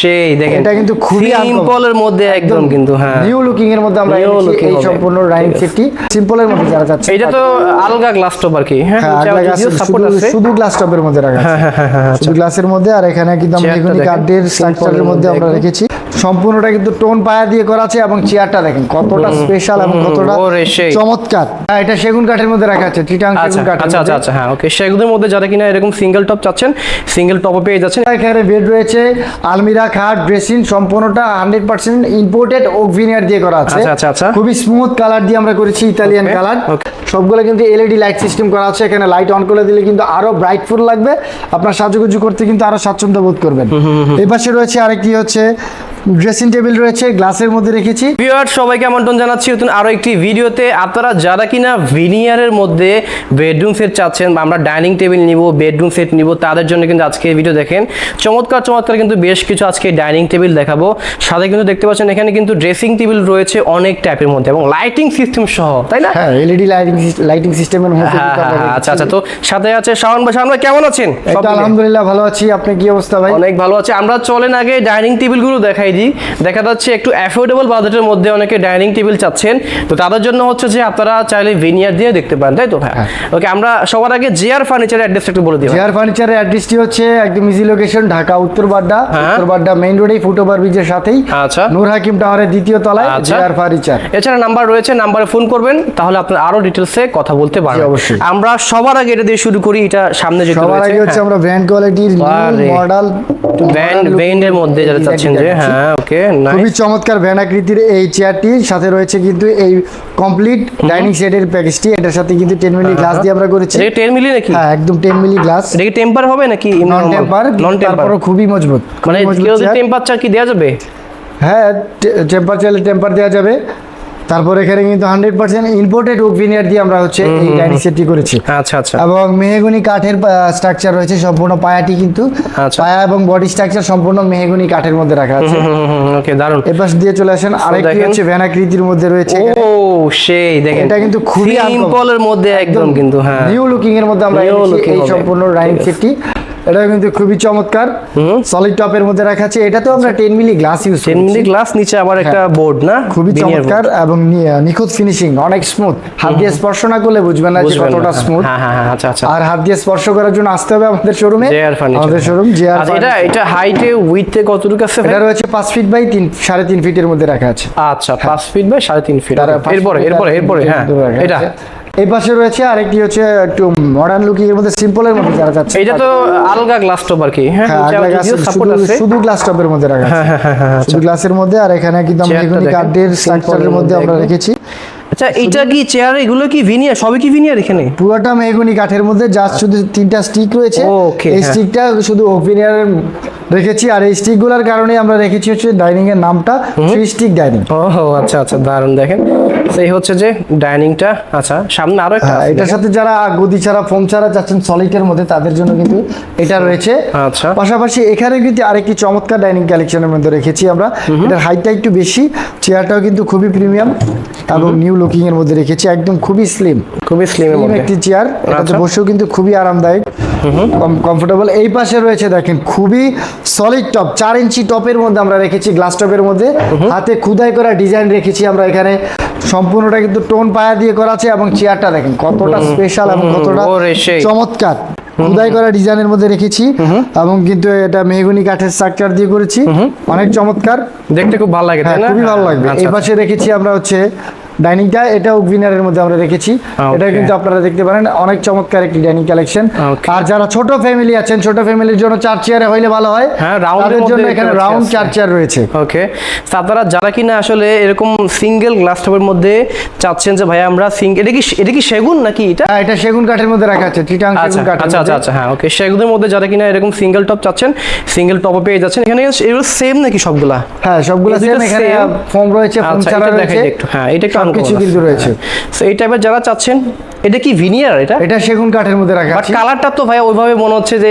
সেই দেখেন এটা কিন্তু খুবই সিম্পলের মধ্যে একদম কিন্তু হ্যাঁ। নিউ লুকিং এর মধ্যে আমরা এই। সম্পূর্ণ রাইন সেটটি সিম্পলের মধ্যে যারা যাচ্ছে এটা তো আলগা গ্লাস টপ আর কি। হ্যাঁ হ্যাঁ সাপোর্ট শুধু আছে। শুধু গ্লাস টপের মধ্যে রাখা আছে। হ্যাঁ হ্যাঁ হ্যাঁ হ্যাঁ শুধু গ্লাসের মধ্যে আর এখানে কিন্তু আমরা দেখুন। কার্ডের কাঠের স্ট্রাকচারের এর মধ্যে আমরা রেখেছি। সম্পূর্ণটা কিন্তু টোন পায়া দিয়ে করা আছে এবং চেয়ারটা দেখেন কতটা স্পেশাল এবং কতটা চমৎকার। হ্যাঁ, এটা সেগুন কাঠের মধ্যে রাখা আছে চিটাং আচ্ছা সেগুন কাঠের আচ্ছা আচ্ছা আচ্ছা হ্যাঁ ওকে সেগুনের মধ্যে যারা কিনা এরকম সিঙ্গেল টপ চাচ্ছেন সিঙ্গেল টপও পেয়ে যাচ্ছেন। এখানে বেড রয়েছে আলমিরা খাট ড্রেসিং সম্পূর্ণটা hundred percent imported oak veneer দিয়ে করা আছে। আচ্ছা, আচ্ছা, আচ্ছা। খুবই স্মুথ কালার দিয়ে আমরা করেছি ইতালিয়ান কালার সবগুলো কিন্তু এলইডি লাইট সিস্টেম করা আছে এখানে লাইট অন করে দিলে কিন্তু আরও ব্রাইটফুল লাগবে। আপনার সাজুগুজু করতে কিন্তু আরও স্বাচ্ছন্দ্য বোধ করবেন। এই পাশে রয়েছে আরেকটি হচ্ছে ড্রেসিং টেবিল রয়েছে গ্লাসের মধ্যে রেখেছি। ভিউয়ার সবাইকে আমন্ত্রণ জানাচ্ছি নতুন আরও একটি ভিডিওতে। আপনারা যারা কিনা ভিনিয়ারের মধ্যে বেডরুম সেট চাচ্ছেন বা আমরা ডাইনিং টেবিল নিব বেডরুম সেট নিব তাদের জন্য কিন্তু আজকে ভিডিও দেখেন। চমৎকার চমৎকার কিন্তু বেশ কিছু আজকে ডাইনিং টেবিল দেখাবো। সাথে কিন্তু দেখতে পাচ্ছেন এখানে কিন্তু ড্রেসিং টেবিল রয়েছে অনেক টাইপের মধ্যে এবং লাইটিং সিস্টেম সহ তাই না? হ্যাঁ এলইডি লাইটিং লাইটিং সিস্টেমের মধ্যে হ্যাঁ হ্যাঁ আচ্ছা আচ্ছা তো সাথে আছে শাওন ভাই। শাওন ভাই কেমন আছেন? আলহামদুলিল্লাহ ভালো আছি। আপনি কি অবস্থা ভাই? অনেক ভালো আছে। আমরা চলেন আগে ডাইনিং টেবিলগুলো দেখাই। দিই দেখা যাচ্ছে একটু অ্যাফোর্ডেবল বাজেটের মধ্যে অনেকে ডাইনিং টেবিল চাচ্ছেন। তো তাদের জন্য হচ্ছে যে আপনারা চাইলে ভিনিয়ার দিয়ে দেখতে পারেন তাই তো হ্যাঁ। ওকে আমরা সবার আগে জেআর ফার্নিচারের অ্যাড্রেস একটু বলে দিই। জেআর ফার্নিচারের অ্যাড্রেসটি হচ্ছে একদম ইজি লোকেশন ঢাকা উত্তর বাড্ডা। হ্যাঁ। উত্তর বাড্ডা মেইন রোডেই ফুটওভার ব্রিজের সাথেই আচ্ছা। নূর হাকিম টাওয়ারের দ্বিতীয় তলায় আচ্ছা। জেআর ফার্নিচার এছাড়া নাম্বার রয়েছে নাম্বারে ফোন করবেন তাহলে আপনার আরও ডিটেলসে কথা বলতে পারবেন। অবশ্যই। আমরা সবার আগে এটা দিয়ে শুরু করি এটা সামনে যেটা রয়েছে। সবার আগে হচ্ছে আমরা ব্র্যান্ড কোয়ালিটির। মডেল ব্যান্ড ব্যান্ডের মধ্যে যারা চাচ্ছেন যে হ্যাঁ। ওকে নাইস খুবই চমৎকার ভ্যান আকৃতির এই চেয়ারটি সাথে রয়েছে কিন্তু এই কমপ্লিট ডাইনিং সেটের প্যাকেজটি এটার সাথে কিন্তু 10 মিলি গ্লাস দিয়ে আমরা করেছি। এটা 10 মিলি নাকি? হ্যাঁ একদম 10 মিলি গ্লাস এটা কি টেম্পার হবে নাকি নন টেম্পার নন টেম্পার খুবই মজবুত মানে কেউ চেয়ার। টেম্পারেচার কি দেওয়া যাবে? হ্যাঁ টেম্পার চাইলে টেম্পার দেওয়া যাবে। তারপর এখানে কিন্তু হান্ড্রেড পার্সেন্ট ইম্পোর্টেড ভিনিয়ার দিয়ে আমরা হচ্ছে এই ডাইনিং সেটটি করেছি। আচ্ছা আচ্ছা। এবং মেহগুনি কাঠের স্ট্রাকচার রয়েছে সম্পূর্ণ পায়াটি কিন্তু। আচ্ছা। পায়া এবং বডি স্ট্রাকচার সম্পূর্ণ মেহগুনি কাঠের মধ্যে রাখা আছে। ওকে দারুণ এপাশ দিয়ে চলে আসেন আরেকটি হচ্ছে ভ্যান আকৃতির মধ্যে রয়েছে ও সেই দেখেন। এটা কিন্তু খুবই সিম্পলের মধ্যে একদম কিন্তু হ্যাঁ। নিউ লুকিং এর মধ্যে আমরা এই সম্পূর্ণ রাইডিং সেটটি। এটা কিন্তু খুবই চমৎকার। সলিড টপের মধ্যে রাখা আছে। এটাতেও আমরা ten milli glass use ten milli glass নিচে আবার একটা বোর্ড না? হ্যাঁ। খুবই চমৎকার এবং নি- নিখুঁত ফিনিশিং অনেক স্মুথ হাত দিয়ে স্পর্শ না করলে বুঝবেন না যে কতটা স্মুথ হ্যাঁ হ্যাঁ আচ্ছা আচ্ছা। আর হাত দিয়ে স্পর্শ করার জন্য আসতে হবে আমাদের শোরুমে আমাদের শোরুম জিআর আচ্ছা এটা এটা হাইটে উইথে কতটুকু আছে এটা রয়েছে পাঁচ ফিট বাই তিন সাড়ে তিন ফিটের মধ্যে রাখা আছে। আচ্ছা পাঁচ ফিট বাই সাড়ে তিন ফিট তারা পাঁচ এরপরে এরপরে এরপরে হ্যাঁ। এটা। এই পাশে রয়েছে আরেকটি হচ্ছে একটু মডার্ন লুকিং এর মধ্যে সিম্পল এর মধ্যে যারা যাচ্ছে এটা তো আলগা গ্লাস টপ আর কি। হ্যাঁ হ্যাঁ সাপোর্ট শুধু আছে। শুধু গ্লাস টপের মধ্যে রাখা আছে। হ্যাঁ হ্যাঁ হ্যাঁ হ্যাঁ শুধু গ্লাসের মধ্যে আর এখানে কিন্তু আমরা এখানে কার্ডের কাঠের স্ট্রাকচারের মধ্যে আমরা রেখেছি। আচ্ছা এটা কি চেয়ার এগুলো কি ভিনিয়ার সবই কি ভিনিয়ার এখানে? পুরোটা মেহগুনি কাঠের মধ্যে জাস্ট শুধু তিনটা স্টিক রয়েছে। Okay, এই হ্যাঁ। স্টিকটা শুধু ওপিনিয়ার রেখেছি আর এই স্টিকগুলোর কারণে আমরা রেখেছি হচ্ছে ডাইনিং এর নামটা থ্রি স্টিক ডাইনিং ও আচ্ছা আচ্ছা দারুণ দেখেন। সেই হচ্ছে যে ডাইনিংটা আচ্ছা সামনে আরও একটা হ্যাঁ এটার সাথে যারা গদি ছাড়া ফোম ছাড়া যাচ্ছেন সলিডের মধ্যে তাদের জন্য কিন্তু এটা রয়েছে। আচ্ছা। পাশাপাশি এখানে কিন্তু আরেকটি চমৎকার ডাইনিং কালেকশনের মধ্যে রেখেছি আমরা। এটার হাইটটা একটু বেশি চেয়ারটাও কিন্তু খুবই প্রিমিয়াম এবং নিউ লুকিং এর মধ্যে রেখেছি একদম খুবই স্লিম খুবই স্লিম মধ্যে। একটি চেয়ার এটাতে আচ্ছা। বসেও কিন্তু খুবই আরামদায়ক কমফোর্টেবল এই পাশে রয়েছে দেখেন খুবই সলিড টপ চার ইঞ্চি টপের মধ্যে আমরা রেখেছি গ্লাস টপের মধ্যে। হাতে খুদাই করা ডিজাইন রেখেছি আমরা এখানে। সম্পূর্ণটা কিন্তু টোন পায়া দিয়ে করা আছে এবং চেয়ারটা দেখেন কতটা স্পেশাল এবং কতটা চমৎকার। খুদাই করা ডিজাইনের মধ্যে রেখেছি এবং কিন্তু এটা মেহগুনি কাঠের স্ট্রাকচার দিয়ে করেছি। অনেক চমৎকার। দেখতে খুব ভালো লাগে হ্যাঁ তাই না? খুবই ভালো লাগবে। আচ্ছা, এই পাশে রেখেছি আমরা হচ্ছে ডাইনিংটা এটা উইনারের মধ্যে আমরা রেখেছি এটা কিন্তু আপনারা দেখতে পারেন অনেক চমৎকার একটি ডাইনিং কালেকশন। আর যারা ছোট ফ্যামিলি আছেন ছোট ফ্যামিলির জন্য চার চেয়ারে হইলে ভালো হয়। হ্যাঁ, তাদের মধ্যে জন্য এখানে রাউন্ড চার চেয়ার রয়েছে। ওকে। আপনারা যারা কিনা আসলে এরকম সিঙ্গেল গ্লাস টপের মধ্যে চাচ্ছেন যে ভাই আমরা সিঙ্গেল এটা কি এটা কি সেগুন নাকি এটা? হ্যাঁ এটা সেগুন কাঠের মধ্যে রাখা আছে চিটাং আচ্ছা সেগুন কাঠের আচ্ছা আচ্ছা আচ্ছা হ্যাঁ ওকে। সেগুনের মধ্যে যারা কিনা এরকম সিঙ্গেল টপ চাচ্ছেন সিঙ্গেল টপও পেয়ে যাচ্ছেন। এখানে এগুলো সেম নাকি সবগুলা? হ্যাঁ সবগুলা সেম এখানে? ফোম রয়েছে ফোম আচ্ছা ছাড়া রয়েছে। হ্যাঁ এটা একটু কিছু কিন্তু রয়েছে। তো এই টাইপের যারা চাচ্ছেন এটা কি ভিনিয়ার এটা? এটা সেগুন কাঠের মধ্যে রাখা আছে। কালারটা তো ভাই ওইভাবে মনে হচ্ছে যে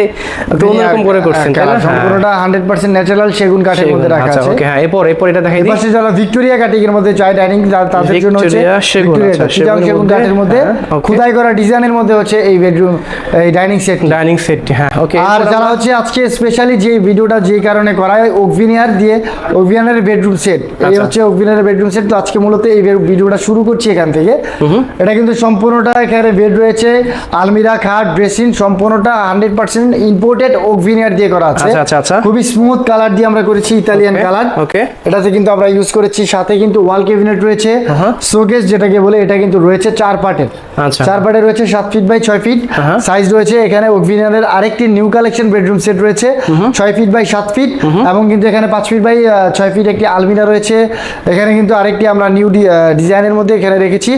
একটু অন্যরকম করে করছেন তাই না? কালার সম্পূর্ণটা হান্ড্রেড পার্সেন্ট ন্যাচারাল সেগুন কাঠের মধ্যে রাখা আচ্ছা আছে। ওকে হ্যাঁ এরপর এরপর এটা দেখাই দিই। পাশে যারা ভিক্টোরিয়া কাটিং এর মধ্যে চাই ডাইনিং তাদের জন্য হচ্ছে ভিক্টোরিয়া সেগুন, আচ্ছা, সেগুন কাঠের মধ্যে। হ্যাঁ, খোদাই করা ডিজাইনের মধ্যে হচ্ছে এই বেডরুম এই ডাইনিং সেট ডাইনিং সেটটি হ্যাঁ ওকে আর যারা হচ্ছে আজকে স্পেশালি যে ভিডিওটা যে কারণে করা হয় ওভিনিয়ার দিয়ে ওভিয়ানের বেডরুম সেট এই আচ্ছা। হচ্ছে ওভিয়ানের বেডরুম সেট তো আজকে মূলত এই ভিডিওটা শুরু করছি এখান থেকে। এটা কিন্তু সম্পূর্ণটা এখানে বেড রয়েছে আলমিরা খাট ড্রেসিং সম্পূর্ণটা হান্ড্রেড পার্সেন্ট ইম্পোর্টেড ওভিনিয়ার দিয়ে করা আছে। আচ্ছা, আচ্ছা, আচ্ছা। খুবই স্মুথ কালার দিয়ে আমরা করেছি ইতালিয়ান কালার okay. এটাতে কিন্তু আমরা ইউজ করেছি সাথে কিন্তু ওয়াল ক্যাবিনেট রয়েছে। শোকেস যেটাকে বলে এটা কিন্তু রয়েছে চার পার্টের। চার পার্টে রয়েছে সাত ফিট বাই ছয় ফিট সাইজ রয়েছে এখানে ওভিনারের আরেকটি নিউ কালেকশন বেডরুম সেট রয়েছে। ছয় ফিট বাই সাত ফিট এবং কিন্তু এখানে পাঁচ ফিট বাই ছয় ফিট একটি আলমিরা রয়েছে। এখানে কিন্তু আরেকটি আমরা নিউ ডিজাইনের মধ্যে এখানে রেখেছি।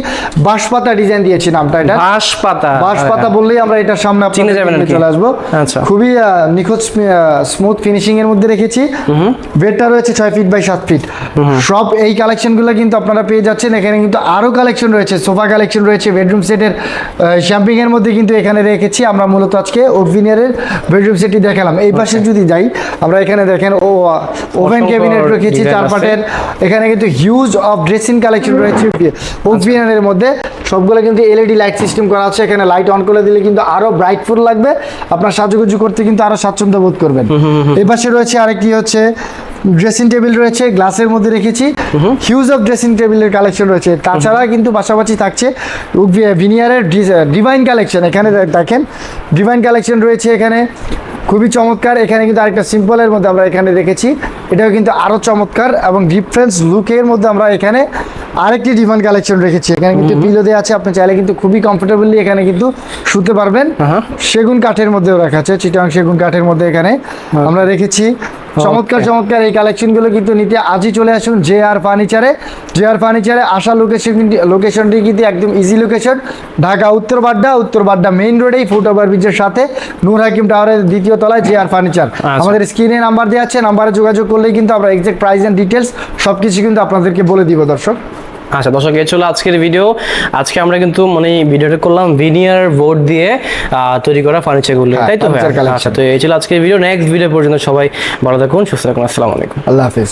বাঁশপাতা ডিজাইন দিয়েছি নামটা এটা? বাঁশ পাতা। বাঁশপাতা বললেই আমরা এটার সামনে চিনে যাবেন? চলে আসব। আচ্ছা। খুবই নিখুঁত স্মুথ ফিনিশিং এর মধ্যে রেখেছি। বেডটা রয়েছে ছয় ফিট বাই সাত ফিট সব এই কালেকশনগুলো কিন্তু আপনারা পেয়ে যাচ্ছেন। এখানে কিন্তু আরও কালেকশন রয়েছে। সোফা কালেকশন রয়েছে বেডরুম সেটের শ্যাম্পিং এর মধ্যে কিন্তু এখানে রেখেছি। আমরা মূলত আজকে ওভিনিয়ারের বেডরুম সেটটি দেখালাম। এই পাশে যদি যাই আমরা এখানে দেখেন ও ওভেন ক্যাবিনেট রেখেছি চার পাটের এখানে কিন্তু হিউজ অফ ড্রেসিং কালেকশন রয়েছে। ওভিনিয়ারের মধ্যে সবগুলো কিন্তু এলইডি লাইট সিস্টেম করা আছে এখানে লাইট অন করে দিলে কিন্তু আরও ব্রাইটফুল লাগবে। আপনার সাজুগুজু করতে কিন্তু আরও স্বাচ্ছন্দ্য বোধ করবেন। এই পাশে রয়েছে আরেকটি হচ্ছে ড্রেসিং টেবিল রয়েছে গ্লাসের মধ্যে রেখেছি। হিউজ অফ ড্রেসিং টেবিলের কালেকশন রয়েছে। তাছাড়া কিন্তু পাশাপাশি থাকছে ভিনিয়ারের ডিভাইন কালেকশন এখানে দেখেন ডিভাইন কালেকশন রয়েছে এখানে। খুবই চমৎকার। এখানে কিন্তু আরেকটা সিম্পলের মধ্যে আমরা এখানে রেখেছি। এটাও কিন্তু আরও চমৎকার এবং ডিফারেন্স লুকের মধ্যে আমরা এখানে আরেকটি ডিভাইন কালেকশন রেখেছি। এখানে কিন্তু পিলো দেওয়া আছে আপনি চাইলে কিন্তু খুবই কমফোর্টেবলি এখানে কিন্তু শুতে পারবেন। সেগুন কাঠের মধ্যেও রাখা আছে চিটাং সেগুন কাঠের মধ্যে এখানে আমরা রেখেছি। চমৎকার চমৎকার এই কালেকশনগুলো কিন্তু নিতে আজই চলে আসুন জে আর ফার্নিচারে। জে আর ফার্নিচারে আসা লোকেশন লোকেশনটি কিন্তু একদম ইজি লোকেশন ঢাকা উত্তর বাড্ডা উত্তর বাড্ডা মেইন রোডেই ফুট ওভার ব্রিজের সাথে নূর হাকিম টাওয়ারের দ্বিতীয় তলায় জে আর ফার্নিচার। আমাদের স্ক্রিনে নাম্বার দেওয়া আছে নাম্বারে যোগাযোগ করলেই কিন্তু আমরা এক্সাক্ট প্রাইস অ্যান্ড ডিটেলস সব কিছু কিন্তু আপনাদেরকে বলে দিব দর্শক। আচ্ছা দর্শক এ চলো আজকের ভিডিও আজকে আমরা কিন্তু মানে ভিডিওটা করলাম ভিনিয়ার বোর্ড দিয়ে আহ, তৈরি করা ফার্নিচারগুলো গুলো তাই তো। আচ্ছা তো এই ছিল আজকের ভিডিও নেক্সট ভিডিও পর্যন্ত সবাই ভালো থাকুন সুস্থ থাকুন। আসসালামু আলাইকুম। আল্লাহ হাফিজ।